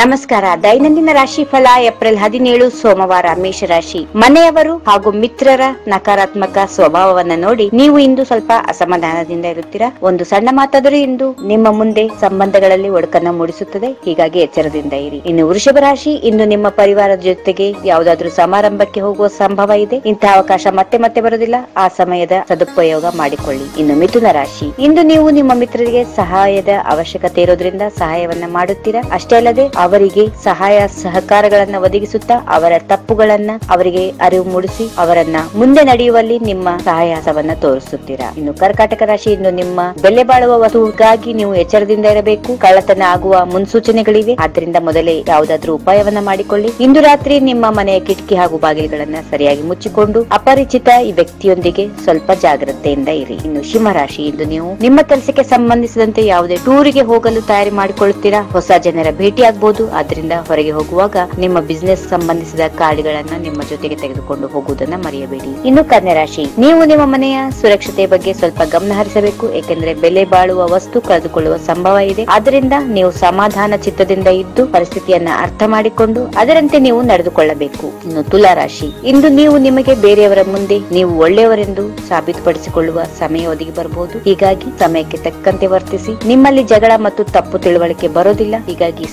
ನಮಸ್ಕಾರ. ದೈನಂದಿನ ರಾಶಿ ಫಲ ಏಪ್ರಿಲ್ ಹದಿನೇಳು, ಸೋಮವಾರ ಮೇಷರಾಶಿ. ಮನೆಯವರು ಹಾಗೂ ಮಿತ್ರರ ನಕಾರಾತ್ಮಕ ಸ್ವಭಾವವನ್ನ ನೋಡಿ ನೀವು ಇಂದು ಸ್ವಲ್ಪ ಅಸಮಾಧಾನದಿಂದ ಇರುತ್ತೀರಾ? ಒಂದು ಸಣ್ಣ ಮಾತಾದರೂ ಇಂದು ನಿಮ್ಮ ಮುಂದೆ ಸಂಬಂಧಗಳಲ್ಲಿ ಒಡಕನ್ನ ಮೂಡಿಸುತ್ತದೆ. ಹೀಗಾಗಿ ಎಚ್ಚರದಿಂದ ಇರಿ. ಇನ್ನು ವೃಷಭ ರಾಶಿ, ಇಂದು ನಿಮ್ಮ ಪರಿವಾರದ ಜೊತೆಗೆ ಯಾವುದಾದ್ರೂ ಸಮಾರಂಭಕ್ಕೆ ಹೋಗುವ ಸಂಭವ ಇದೆ. ಇಂತಹ ಅವಕಾಶ ಮತ್ತೆ ಮತ್ತೆ ಬರುವುದಿಲ್ಲ. ಆ ಸಮಯದ ಸದುಪಯೋಗ ಮಾಡಿಕೊಳ್ಳಿ. ಇನ್ನು ಮಿಥುನ ರಾಶಿ, ಇಂದು ನೀವು ನಿಮ್ಮ ಮಿತ್ರರಿಗೆ ಸಹಾಯದ ಅವಶ್ಯಕತೆ ಇರೋದ್ರಿಂದ ಸಹಾಯವನ್ನ ಮಾಡುತ್ತೀರಾ? ಅಷ್ಟೇ ಅಲ್ಲದೆ ಅವರಿಗೆ ಸಹಾಯ ಸಹಕಾರಗಳನ್ನ ಒದಗಿಸುತ್ತಾ ಅವರ ತಪ್ಪುಗಳನ್ನ ಅವರಿಗೆ ಅರಿವು ಮೂಡಿಸಿ ಅವರನ್ನ ಮುಂದೆ ನಡೆಯುವಲ್ಲಿ ನಿಮ್ಮ ಸಹಾಯಸವನ್ನ ತೋರಿಸುತ್ತೀರಾ? ಇನ್ನು ಕರ್ಕಾಟಕ ರಾಶಿ ಇನ್ನು ನಿಮ್ಮ ಬೆಲೆ ಬಾಳುವ ವಸ್ತುಗಾಗಿ ನೀವು ಎಚ್ಚರದಿಂದ ಇರಬೇಕು. ಕಳ್ಳತನ ಆಗುವ ಮುನ್ಸೂಚನೆಗಳಿವೆ. ಆದ್ದರಿಂದ ಮೊದಲೇ ಯಾವುದಾದ್ರೂ ಉಪಾಯವನ್ನ ಮಾಡಿಕೊಳ್ಳಿ. ಇಂದು ರಾತ್ರಿ ನಿಮ್ಮ ಮನೆಯ ಕಿಟಕಿ ಹಾಗೂ ಬಾಗಿಲುಗಳನ್ನ ಸರಿಯಾಗಿ ಮುಚ್ಚಿಕೊಂಡು ಅಪರಿಚಿತ ಈ ವ್ಯಕ್ತಿಯೊಂದಿಗೆ ಸ್ವಲ್ಪ ಜಾಗ್ರತೆಯಿಂದ ಇರಿ. ಇನ್ನು ಸಿಂಹರಾಶಿ ಇಂದು ನೀವು ನಿಮ್ಮ ಕೆಲಸಕ್ಕೆ ಸಂಬಂಧಿಸಿದಂತೆ ಯಾವುದೇ ಟೂರಿಗೆ ಹೋಗಲು ತಯಾರಿ ಮಾಡಿಕೊಳ್ಳುತ್ತೀರಾ? ಹೊಸ ಜನರ ಭೇಟಿ ಆಗಬಹುದು. ಆದ್ರಿಂದ ಹೊರಗೆ ಹೋಗುವಾಗ ನಿಮ್ಮ ಬಿಸಿನೆಸ್ ಸಂಬಂಧಿಸಿದ ಕಾರ್ಡ್ಗಳನ್ನ ನಿಮ್ಮ ಜೊತೆಗೆ ತೆಗೆದುಕೊಂಡು ಹೋಗುವುದನ್ನ ಮರೆಯಬೇಡಿ. ಇನ್ನು ರಾಶಿ, ನೀವು ನಿಮ್ಮ ಮನೆಯ ಸುರಕ್ಷತೆ ಬಗ್ಗೆ ಸ್ವಲ್ಪ ಗಮನ ಹರಿಸಬೇಕು. ಏಕೆಂದರೆ ಬೆಲೆ ಬಾಳುವ ವಸ್ತು ಕಳೆದುಕೊಳ್ಳುವ ಸಂಭವ ಇದೆ. ಆದ್ದರಿಂದ ನೀವು ಸಮಾಧಾನ ಚಿತ್ತದಿಂದ ಇದ್ದು ಪರಿಸ್ಥಿತಿಯನ್ನ ಅರ್ಥ ಮಾಡಿಕೊಂಡು ಅದರಂತೆ ನೀವು ನಡೆದುಕೊಳ್ಳಬೇಕು. ಇನ್ನು ತುಲಾ ರಾಶಿ, ಇಂದು ನೀವು ನಿಮಗೆ ಬೇರೆಯವರ ಮುಂದೆ ನೀವು ಒಳ್ಳೆಯವರೆಂದು ಸಾಬೀತುಪಡಿಸಿಕೊಳ್ಳುವ ಸಮಯ ಒದಗಿ ಬರಬಹುದು ಹೀಗಾಗಿ ಸಮಯಕ್ಕೆ ತಕ್ಕಂತೆ ವರ್ತಿಸಿ. ನಿಮ್ಮಲ್ಲಿ ಜಗಳ ಮತ್ತು ತಪ್ಪು ತಿಳುವಳಿಕೆ ಬರೋದಿಲ್ಲ. ಹೀಗಾಗಿ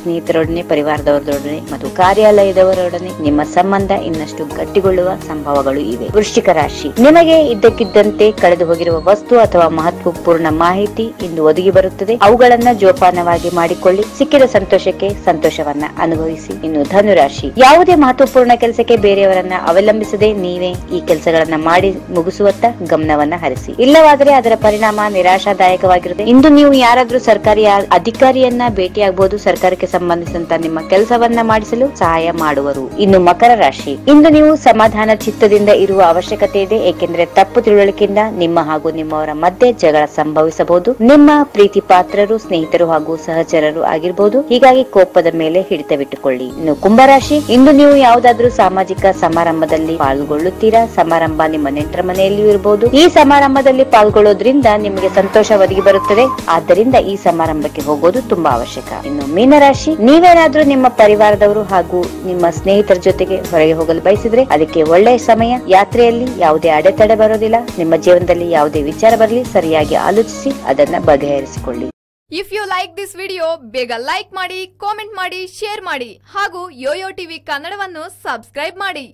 ಸ್ನೇಹಿತರೊಡನೆ ಪರಿವಾರದವರೊಡನೆ ಮತ್ತು ಕಾರ್ಯಾಲಯದವರೊಡನೆ ನಿಮ್ಮ ಸಂಬಂಧ ಇನ್ನಷ್ಟು ಗಟ್ಟಿಗೊಳ್ಳುವ ಸಂಭವಗಳು ಇವೆ. ವೃಶ್ಚಿಕ ರಾಶಿ. ನಿಮಗೆ ಇದ್ದಕ್ಕಿದ್ದಂತೆ ಕಳೆದು ಹೋಗಿರುವ ವಸ್ತು ಅಥವಾ ಮಹತ್ವಪೂರ್ಣ ಮಾಹಿತಿ ಇಂದು ಒದಗಿ ಬರುತ್ತದೆ. ಅವುಗಳನ್ನ ಜೋಪಾನವಾಗಿ ಮಾಡಿಕೊಳ್ಳಿ. ಸಿಕ್ಕಿದ ಸಂತೋಷಕ್ಕೆ ಸಂತೋಷವನ್ನ ಅನುಭವಿಸಿ. ಇನ್ನು ಧನುರಾಶಿ. ಯಾವುದೇ ಮಹತ್ವಪೂರ್ಣ ಕೆಲಸಕ್ಕೆ ಬೇರೆಯವರನ್ನ ಅವಲಂಬಿಸದೆ ನೀವೇ ಈ ಕೆಲಸಗಳನ್ನ ಮಾಡಿ ಮುಗಿಸುವತ್ತ ಗಮನವನ್ನ ಹರಿಸಿ. ಇಲ್ಲವಾದರೆ ಅದರ ಪರಿಣಾಮ ನಿರಾಶಾದಾಯಕವಾಗಿರುತ್ತೆ. ಇಂದು ನೀವು ಯಾರಾದ್ರೂ ಸರ್ಕಾರಿ ಅಧಿಕಾರಿಯನ್ನ ಭೇಟಿಯಾಗಬಹುದು ಸರ್ಕಾರಕ್ಕೆ ಸಂಬಂಧಿಸಿದಂತ ನಿಮ್ಮ ಕೆಲಸವನ್ನ ಮಾಡಿಸಲು ಸಹಾಯ ಮಾಡುವರು. ಇನ್ನು ಮಕರ ರಾಶಿ. ಇಂದು ನೀವು ಸಮಾಧಾನ ಚಿತ್ತದಿಂದ ಇರುವ ಅವಶ್ಯಕತೆ ಇದೆ, ಏಕೆಂದರೆ ತಪ್ಪು ತಿಳುವಳಿಕೆಯಿಂದ ನಿಮ್ಮ ಹಾಗೂ ನಿಮ್ಮವರ ಮಧ್ಯೆ ಜಗಳ ಸಂಭವಿಸಬಹುದು. ನಿಮ್ಮ ಪ್ರೀತಿ ಪಾತ್ರರು, ಸ್ನೇಹಿತರು ಹಾಗೂ ಸಹಚರರು ಆಗಿರಬಹುದು ಹೀಗಾಗಿ ಕೋಪದ ಮೇಲೆ ಹಿಡಿತವಿಟ್ಟುಕೊಳ್ಳಿ. ಇನ್ನು ಕುಂಭರಾಶಿ ಇಂದು ನೀವು ಯಾವುದಾದ್ರೂ ಸಾಮಾಜಿಕ ಸಮಾರಂಭದಲ್ಲಿ ಪಾಲ್ಗೊಳ್ಳುತ್ತೀರಾ? ಸಮಾರಂಭ ನಿಮ್ಮ ನೆಂಟರ ಮನೆಯಲ್ಲಿಯೂ ಇರಬಹುದು ಈ ಸಮಾರಂಭದಲ್ಲಿ ಪಾಲ್ಗೊಳ್ಳೋದ್ರಿಂದ ನಿಮಗೆ ಸಂತೋಷ ಒದಗಿ ಬರುತ್ತದೆ. ಆದ್ದರಿಂದ ಈ ಸಮಾರಂಭಕ್ಕೆ ಹೋಗೋದು ತುಂಬಾ ಅವಶ್ಯಕ. ಇನ್ನು ಮೀನರಾಶಿ. ನೀವೇನಾದ್ರೂ ನಿಮ್ಮ ಪರಿವಾರದವರು ಹಾಗೂ ನಿಮ್ಮ ಸ್ನೇಹಿತರ ಜೊತೆಗೆ ಹೊರಗೆ ಹೋಗಲು ಬಯಸಿದ್ರೆ ಅದಕ್ಕೆ ಒಳ್ಳೆಯ ಸಮಯ. ಯಾತ್ರೆಯಲ್ಲಿ ಯಾವುದೇ ಅಡೆತಡೆ ಬರೋದಿಲ್ಲ. ನಿಮ್ಮ ಜೀವನದಲ್ಲಿ ಯಾವುದೇ ವಿಚಾರ ಬರಲಿ, ಸರಿಯಾಗಿ ಆಲೋಚಿಸಿ ಅದನ್ನ ಬಗೆಹರಿಸಿಕೊಳ್ಳಿ. If you like this video ಬೇಗ ಲೈಕ್ ಮಾಡಿ ಕಾಮೆಂಟ್ ಮಾಡಿ ಶೇರ್ ಮಾಡಿ ಹಾಗೂ ಯೋಯೋ ಟಿವಿ ಕನ್ನಡವನ್ನು ಸಬ್ಸ್ಕ್ರೈಬ್ ಮಾಡಿ.